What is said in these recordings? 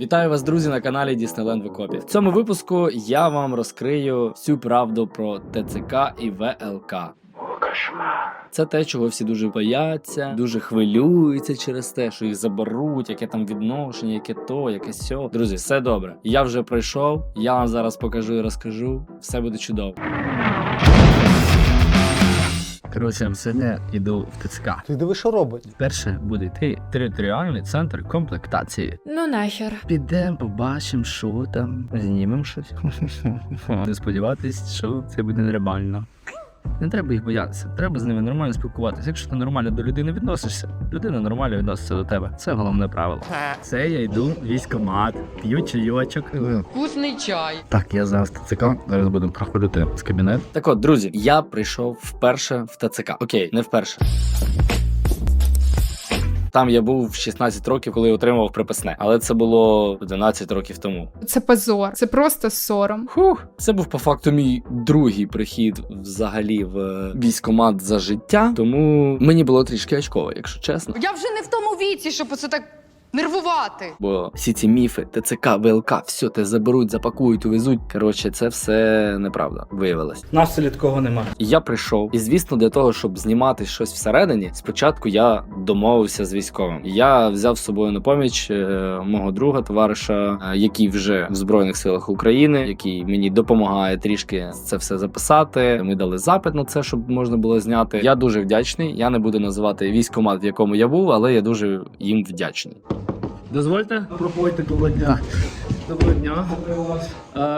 Вітаю вас, друзі, на каналі Діснейленд в Окопі. В цьому випуску я вам розкрию всю правду про ТЦК і ВЛК. Це те, чого всі дуже бояться, дуже хвилюються через те, що їх заберуть, яке там відношення, яке то, яке сьо. Друзі, все добре. Я вже пройшов. Я вам зараз покажу і розкажу. Все буде чудово. Коротше, сьогодні йду в ТЦК. Ти диви, що робить? Вперше буде йти територіальний центр комплектації. Ну нахер. Підемо, побачимо, що там, знімемо щось. Не сподіватись, що це буде нормально. Не треба їх боятися, треба з ними нормально спілкуватися. Якщо ти нормально до людини відносишся, людина нормально відноситься до тебе. Це головне правило. Це я йду в військкомат, п'ю чайочок. Вкусний чай. Так, я зараз ТЦК. Зараз будемо проходити з кабінет. Так от, друзі, я прийшов вперше в ТЦК. Окей, не вперше. Там я був в 16 років, коли отримував приписне, але це було 11 років тому. Це позор, це просто сором. Фух, це був по факту мій другий прихід взагалі в е, військкомат за життя, тому мені було трішки очково, якщо чесно. Я вже не в тому віці, щоб це так нервувати. Бо всі ці міфи, ТЦК, ВЛК, все те заберуть, запакують, увезуть. Коротше, це все неправда виявилось. На селі такого нема. Я прийшов, і звісно, для того, щоб знімати щось всередині, спочатку я домовився з військовим. Я взяв з собою на поміч е, мого друга, товариша, е, який вже в збройних силах України, який мені допомагає трішки це все записати. Ми дали запит на це, щоб можна було зняти. Я дуже вдячний. Я не буду називати військкомат, в якому я був, але я дуже їм вдячний. Дозвольте. Проходьте доброго дня. Доброго дня.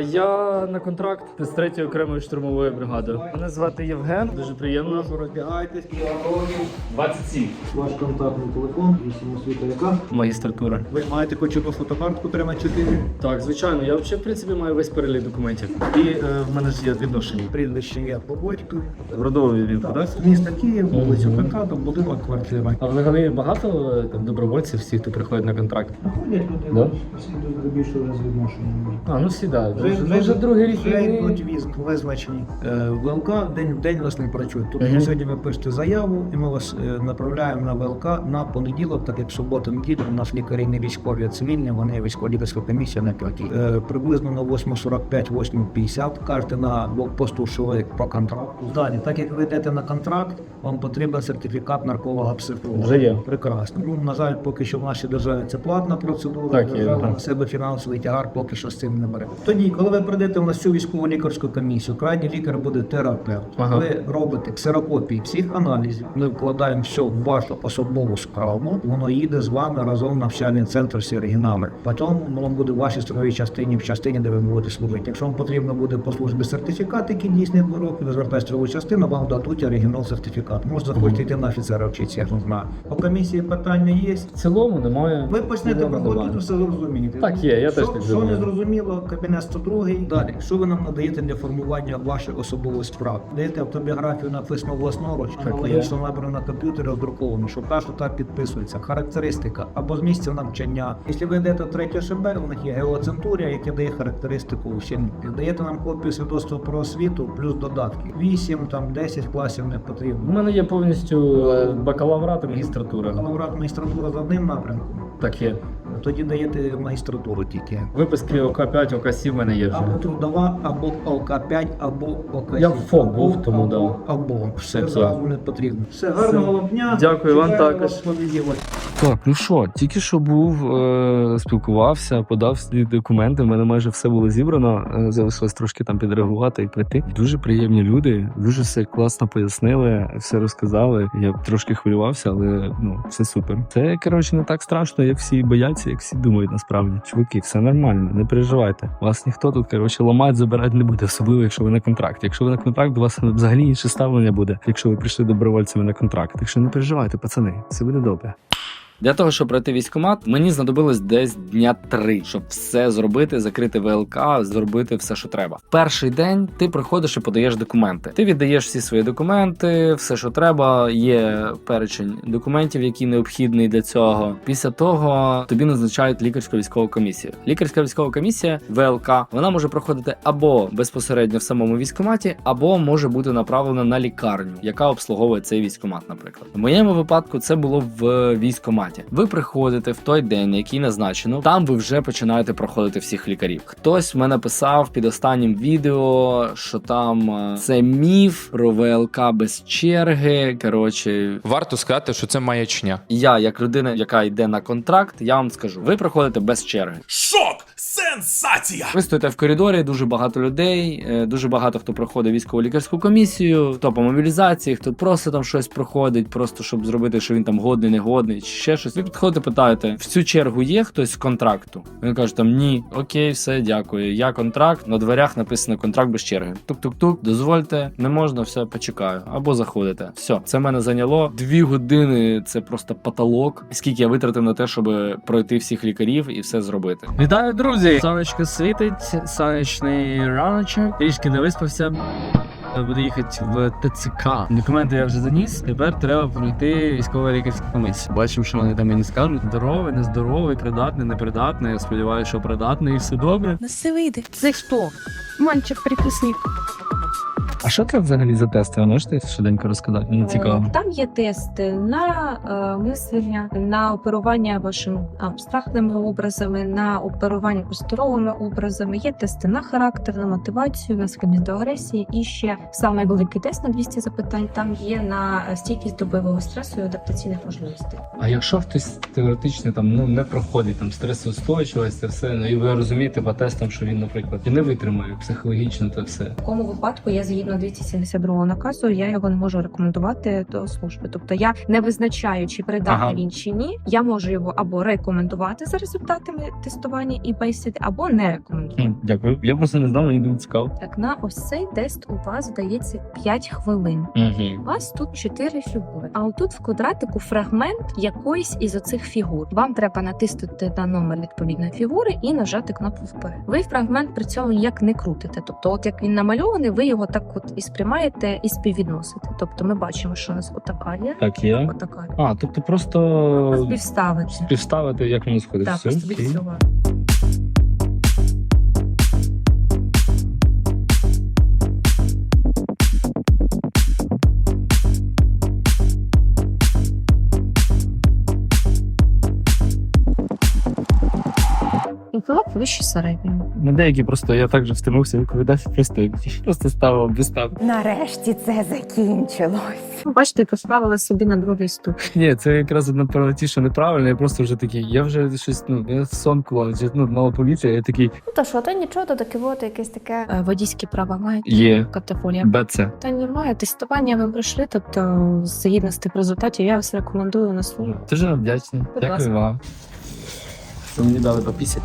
Я на контракт з 3 окремої штурмової бригади. Мене звати Євген. Дуже приємно. Роздягайтесь. 27. Ваш контактний телефон, освіта яка. Магістратура. Ви маєте хоч одну фотокартку, треба 4. Так, звичайно, я взагалі в принципі маю весь перелік документів. І е, в мене ж є відношення. Прізвище я по батьку. Родовий він подасть. Місто Київ, вулицю Пекату, будинок, квартира. А взагалі багато е, там добровольців, всі, хто приходить на контракт. Ходять люди, Да? всі до більшого розвідношення. А, ну всі, да. Вже, Вже, вже другий рік вже війни. йдуть візк, визначені. Е, ВЛК день в день вас не працює. Тобто Мгм. сьогодні ви пишете заяву, і ми вас е, направляємо на ВЛК на понеділок, так як субота неділя у нас лікарі не військові, а цивільні, вони військова лікарська комісія на п'ятій. Е, приблизно на 8.45, 8.50 кажете на блокпосту, що ви по контракту. Далі, так як ви йдете на контракт, вам потрібен сертифікат нарколога психолога. Вже є. Прекрасно. Ну, на жаль, поки що в нашій державі це платна процедура. Так, є, Держава так. на себе фінансовий тягар поки що з цим не бере. Тоді, коли ви прийдете в нас цю військову лікарську комісію, крайній лікар буде терапевт. Ага. Ви робите ксерокопії всіх аналізів. Ми вкладаємо все в вашу особову справу. Воно їде з вами разом в навчальний центр всі оригінали. Потім воно буде в вашій строговій частині, в частині, де ви будете служити. Якщо вам потрібно буде по службі сертифікат, який дійсний два роки, ви звертаєтесь в строгову частину, вам дадуть оригінал сертифікат. Можна захочете йти на офіцера вчитися, я не знаю. По комісії питання є. В цілому немає. Ви почнете проходити, все зрозумієте. Так є, я теж так Що не зрозуміло, кабінет 102. Далі, що ви нам надаєте для формування вашої особової справи? Даєте автобіографію написано власноруч, аналогічно набрано на комп'ютері роздруковано, що та, підписується, характеристика або з місця навчання. Якщо ви йдете третє ШБ, у них є геоцентурія, яка дає характеристику учнів. Даєте нам копію свідоцтва про освіту плюс додатки. 8, там 10 класів не потрібно. У мене є повністю е, бакалаврат і магістратура. Лауреат магістратура за одним напрямком. Так є. Тоді даєте магістратуру тільки. Виписки ОК5, ОК7 в мене є вже. Або трудова, або ОК5, або ОК7. Я в ФОП був, тому да. Або, або. Все зразу не потрібно. Все, гарного вам дня. Дякую вам також. Так, ну що, тільки що був, е, спілкувався, подав свої документи. в мене майже все було зібрано. Е, залишилось трошки там підреагувати і прийти. Дуже приємні люди, дуже все класно пояснили, все розказали. Я трошки хвилювався, але ну все супер. Це коротше не так страшно, як всі бояться, як всі думають насправді. Чуваки, все нормально, не переживайте. Вас ніхто тут коротше ламати, забирати не буде, особливо якщо ви на контракті. Якщо ви на контракт, у вас взагалі інше ставлення буде, якщо ви прийшли добровольцями на контракт. Так що не переживайте, пацани, все буде добре. Для того, щоб пройти військкомат, мені знадобилось десь дня три, щоб все зробити, закрити ВЛК, зробити все, що треба. Перший день ти приходиш і подаєш документи. Ти віддаєш всі свої документи, все, що треба. Є перечень документів, які необхідний для цього. Після того тобі назначають лікарську військову комісію. Лікарська військова комісія ВЛК вона може проходити або безпосередньо в самому військкоматі, або може бути направлена на лікарню, яка обслуговує цей військкомат, наприклад. В моєму випадку це було в військкоматі. Форматі. Ви приходите в той день, який назначено. Там ви вже починаєте проходити всіх лікарів. Хтось в мене писав під останнім відео, що там е, це міф про ВЛК без черги. Коротше, Варто сказати, що це маячня. я, як людина, яка йде на контракт, я вам скажу: ви проходите без черги. Шок! Сенсація! Ви стоїте в коридорі, дуже багато людей, е, дуже багато хто проходить військово лікарську комісію, хто по мобілізації, хто просто там щось проходить, просто щоб зробити, що він там годний, негодний, чи ще щось. Ви підходите, питаєте, в цю чергу є хтось з контракту? Він каже там ні, окей, все, дякую. Я контракт. На дверях написано контракт без черги. Тук-тук-тук, дозвольте, не можна, все, почекаю. Або заходите. Все, це мене зайняло дві години. Це просто потолок. Скільки я витратив на те, щоб пройти всіх лікарів і все зробити. Вітаю, друзі! Сонечко світить, сонячний раночок. Трішки не виспався. Буду їхати в ТЦК. Документи я вже заніс. Тепер треба пройти військово лікарську комісію. Бачимо, що вони там мені скажуть. Здоровий, нездоровий, придатний, непридатний. Я сподіваюся, що придатний і все добре. На все вийде. Це хто? Мальчик приписник. А що це взагалі за тести? Ви можете швиденько розказати? Мені цікаво. Е, Там є тести на е, мислення, на оперування вашими абстрактними образами, на оперування просторовими образами. Є тести на характер, на мотивацію, на схильність до агресії. І ще самий великий тест на 200 запитань. Там є на стійкість до бойового стресу і адаптаційних можливостей. А якщо хтось теоретично там ну не проходить там стресоустойчивість, це все, ну і ви розумієте по тестам, що він, наприклад, і не витримає психологічно, то все. В такому випадку я згідно 272 наказу, я його не можу рекомендувати до служби. Тобто я не визначаю, чи придатний Ага. він чи ні. Я можу його або рекомендувати за результатами тестування і бесіди, або не рекомендувати. Дякую. Я просто не знав, мені було цікаво. Так, на ось цей тест у вас дається 5 хвилин. Угу. У вас тут 4 фігури. А отут в квадратику фрагмент якоїсь із оцих фігур. Вам треба натиснути на номер відповідної фігури і нажати кнопку вперед. Ви фрагмент при цьому ніяк не крутите. Тобто, от як він намальований, ви його так от і сприймаєте і співвідносите. Тобто ми бачимо, що у нас отака є, Так, є. отака. А, тобто просто Співставити. співставити, як воно сходить. Так, просто відсувати. Вище середнього. На деякі просто я так же втимався відповідати, просто, просто ставив без став. Нарешті це закінчилось. Бачите, поставили собі на другий ступ. Ні, це якраз напевно ті, що неправильно. Я просто вже такий, я вже щось, ну, я сон клав, ну, мало повітря, я такий Ну то що, то нічого, то таке от якесь таке. Е, Водійські права маєте? є. Категорія. БЦ. Та немає. Тестування ви пройшли, тобто згідно з тих результатів, я вас рекомендую на службу. Дуже вдячний. Дякую вам. Що мені дали попісять.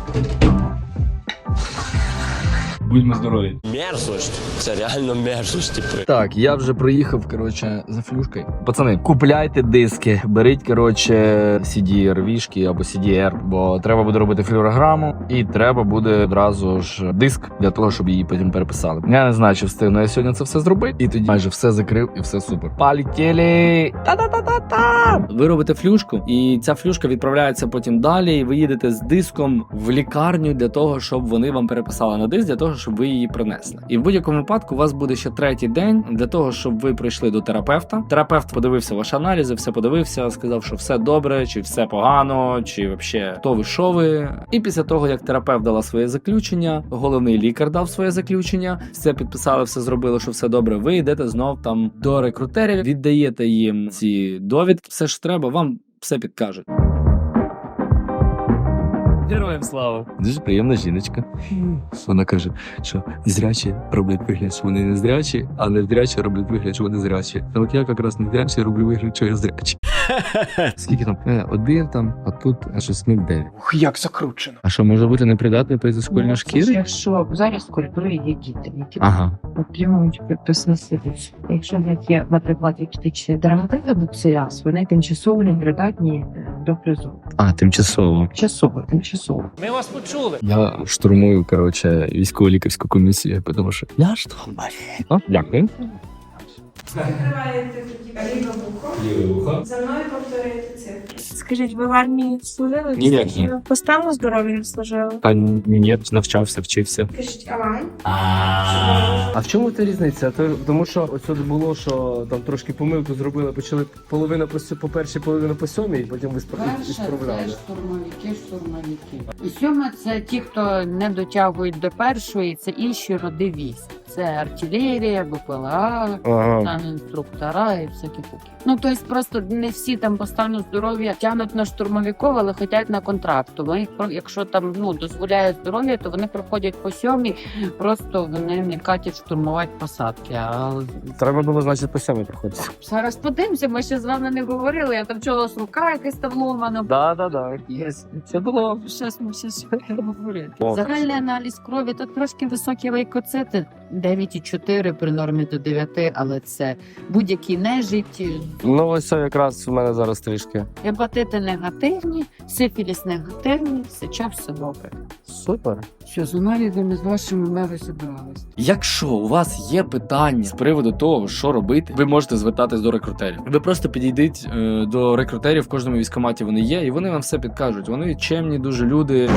Будьмо здорові. Мерзость. Це реально мерзость, типу. Так, я вже проїхав, коротше, за флюшкою. Пацани, купляйте диски, беріть, коротше, CDR вішки або CDR, бо треба буде робити флюорограму, і треба буде одразу ж диск для того, щоб її потім переписали. Я не знаю, чи встигну я сьогодні це все зробити, і тоді майже все закрив і все супер. Полетіли! Та-та-та-та-та! Ви робите флюшку, і ця флюшка відправляється потім далі. І ви їдете з диском в лікарню для того, щоб вони вам переписали на диск, для того, щоб ви її принесли. І в будь-якому випадку у вас буде ще третій день для того, щоб ви прийшли до терапевта. Терапевт подивився ваші аналізи, все подивився, сказав, що все добре, чи все погано, чи взагалі хто ви що ви. І після того, як терапевт дала своє заключення, головний лікар дав своє заключення, все підписали, все зробили, що все добре. Ви йдете знов там до рекрутерів, віддаєте їм ці довідки. Все ж треба, вам все підкажуть. Героям слава! Дуже приємна жіночка. Вона каже, що зрячі роблять вигляд, що вони не зрячі, а не зрячі роблять вигляд, що вони зрячі. Та от я якраз не зрячий роблю вигляд, що я зрячий. Скільки там? Е, один там, а тут аж 8-9. Ух, як закручено. А що, може бути непридатний при заскольної шкіри? Якщо зараз в культурі є діти, які Ага. отримують підписне. Якщо в них є, наприклад, епітичний дерматит або псоріаз, вони тимчасово не придатні е, до призову. А, тимчасово. Часово, тимчасово. Ми вас почули. Я штурмую, коротше, військово-лікарську комісію, тому що я штурмую. О, дякую. Тоді ліве вухо. Ліве вухо. За мною повторюєте цифри. Скажіть, ви в армії служили? Ні, ні, ні. По стану здоров'я служили? Та ні, навчався, вчився. Скажіть авай. А в чому це різниця? То, тому що оце було, що там трошки помилку зробили, почали половина по, першій, половина по сьомій, і потім ви справляли. штурмовики, штурмовики. І сьоме це ті, хто не дотягують до першої, це інші роди військ. Це артилерія, БПЛА, Ага. там інструктора і всякі такі. Ну тобто просто не всі там по стану здоров'я тягнуть на штурмовиків, але хочуть на контракт. Тому їх якщо там ну дозволяє здоров'я, то вони проходять по сьомій, просто вони не катять штурмувати посадки. А Треба було, значить, по сьомій проходити. зараз подивимося, ми ще з вами не говорили. Я там чула, рука якась там ломана. Да, да, да. Це було. Зараз ми все говорити. О. Загальний аналіз крові тут трошки високі лейкоцити 9,4 при нормі до 9, але це будь-які нежиті, Ну, ось це якраз в мене зараз трішки. гепатити негативні, сифіліс негативний, сеча все добре. Супер. Що з аналізами з вашими ми розібралися. Якщо у вас є питання з приводу того, що робити, ви можете звертатись до рекрутерів. Ви просто підійдіть е, до рекрутерів в кожному військкоматі вони є, і вони вам все підкажуть. Вони чемні, дуже люди.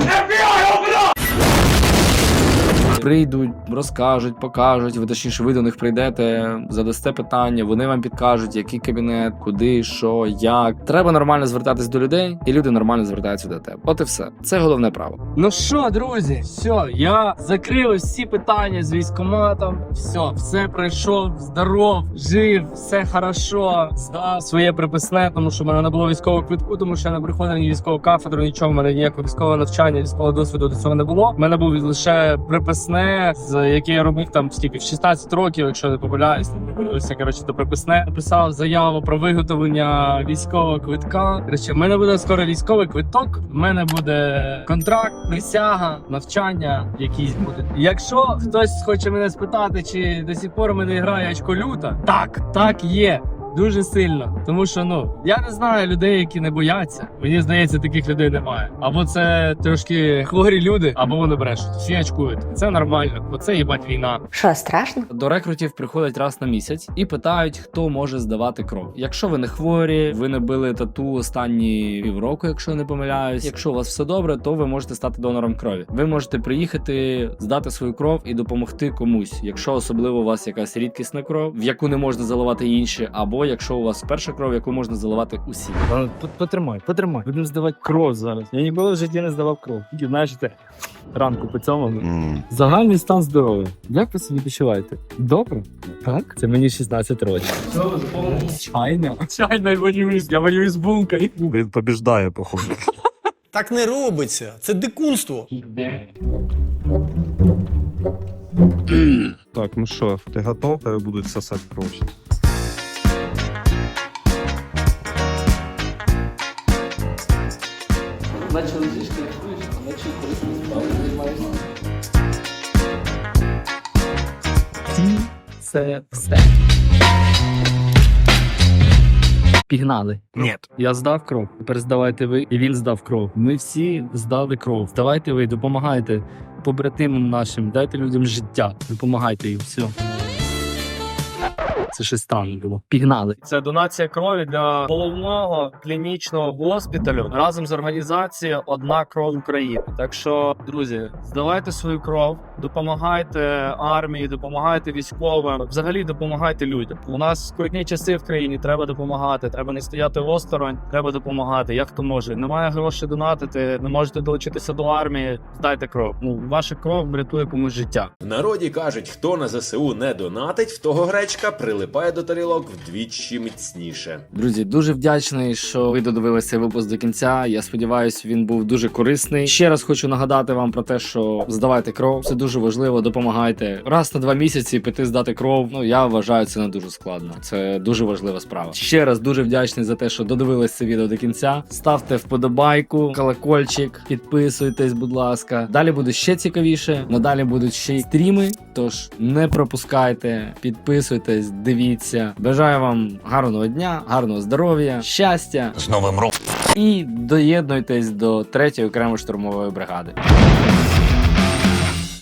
Прийдуть, розкажуть, покажуть. Ви точніше, ви до них прийдете, задасте питання, вони вам підкажуть, який кабінет, куди, що, як. Треба нормально звертатись до людей, і люди нормально звертаються до тебе. От і все. Це головне право. Ну що, друзі, все, я закрив всі питання з військкоматом. Все, все пройшов, здоров, жив, все хорошо. Здав своє приписне, тому що в мене не було військового квитку, тому що я не приходив ні військову кафедру, нічого. В мене ніякого військового навчання, військового досвіду до цього не було. У мене був лише приписне, з яке я робив там стільки в 16 років, якщо не помиляюсь. Все коротше, то приписне. Написав заяву про виготовлення військового квитка. Коротше, в мене буде скоро військовий квиток. В мене буде контракт, присяга, навчання якісь буде. Якщо хтось хоче мене спитати, чи до сих пор мене грає очко люта, так, так є. Дуже сильно, тому що ну я не знаю людей, які не бояться. Мені здається, таких людей немає. Або це трошки хворі люди, або вони брешуть. Всі очкують. Це нормально, бо це їбать війна. Що, страшно? До рекрутів приходять раз на місяць і питають, хто може здавати кров. Якщо ви не хворі, ви не били тату останні півроку, якщо не помиляюсь. Якщо у вас все добре, то ви можете стати донором крові. Ви можете приїхати, здати свою кров і допомогти комусь, якщо особливо у вас якась рідкісна кров, в яку не можна заливати інші, або якщо у вас перша кров, яку можна заливати усі. Потримай, потримай. Будемо здавати кров зараз. Я ніколи в житті не здавав кров. Тільки знаєш, це ранку по цьому. Загальний стан здоров'я. Як ви собі відчуваєте? Добре? Так? Це мені 16 років. Чайна. Чайна, я воюю, я воюю з булкою. Він побіждає, походу. Так не робиться. Це дикунство. Так, ну що, ти готов? Тебе будуть сосати кров. Наче летиш, кайфуєш, а наче займаєшся. Ці це все. Пігнали. Ні. Я здав кров. Тепер здавайте ви, і він здав кров. Ми всі здали кров. Здавайте ви, допомагайте побратимам нашим, дайте людям життя, допомагайте їм. Все. Це щось странне було. Пігнали. Це донація крові для головного клінічного госпіталю разом з організацією Одна кров України. Так що, друзі, здавайте свою кров, допомагайте армії, допомагайте військовим, взагалі допомагайте людям. У нас скрутні часи в країні. Треба допомагати. Треба не стояти осторонь. Треба допомагати. Як хто може. Немає грошей донатити, не можете долучитися до армії. Здайте кров. Ну ваша кров врятує комусь життя. В народі кажуть, хто на ЗСУ не донатить, в того гречка прилипає до тарілок вдвічі міцніше. Друзі, дуже вдячний, що ви додивилися випуск до кінця. Я сподіваюся, він був дуже корисний. Ще раз хочу нагадати вам про те, що здавайте кров. Це дуже важливо. Допомагайте раз на два місяці піти здати кров. Ну я вважаю це не дуже складно. Це дуже важлива справа. Ще раз дуже вдячний за те, що додивились це відео до кінця. Ставте вподобайку, колокольчик, підписуйтесь, будь ласка. Далі буде ще цікавіше. Надалі будуть ще й стріми. Тож не пропускайте, підписуйтесь, дивіться. Бажаю вам гарного дня, гарного здоров'я, щастя З новим роком! і доєднуйтесь до третьої окремої штурмової бригади.